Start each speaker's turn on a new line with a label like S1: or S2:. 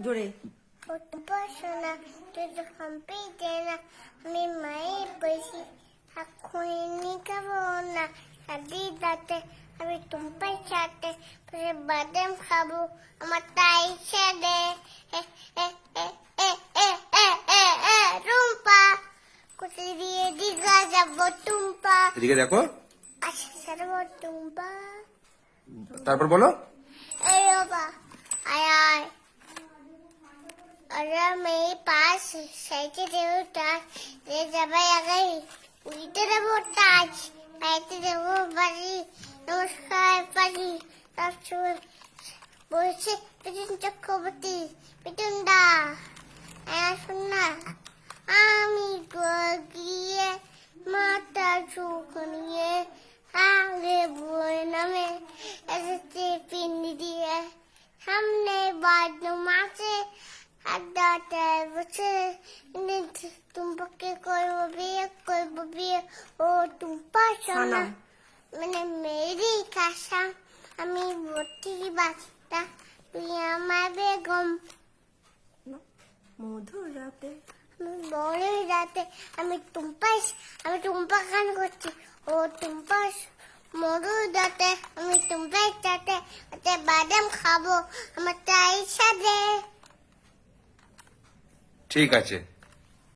S1: জোরে
S2: আমি না। আমি তোমার সাথে বাদাম খাব। আমার তাই ছেড়ে। টুম্পা কোথায় দিয়ে দীঘা যাব টুম্পা?
S3: দেখো।
S2: আচ্ছা টুম্পা।
S3: তারপর বলো।
S2: अरे मेरे पास साइकिल देवो टाच ले जाबे आ गई उइते देवो टाच आइते देवो बाजी নমস্কার পাজি তারপর বলছে পিটুন চক্রবর্তী পিটুন দা শোন না আমি গিয়ে মাথা চোখ নিয়ে আগে বই নামে আড্ডাতে বসে টুম্পাকে করব বিয়ে করব বিয়ে ও টুম্পা সোনা। মানে মেরি কাসা আমি ভর্তি বাচ্চা তুই আমার বেগম
S1: মধুর রাতে
S2: আমি বড় রাতে আমি টুম্পা আমি টুম্পা গান করছি ও টুম্পা মরু দাতে আমি টুম্পাই সাথে ওতে বাদাম খাব আমার তাই সাথে
S3: ঠিক আছে।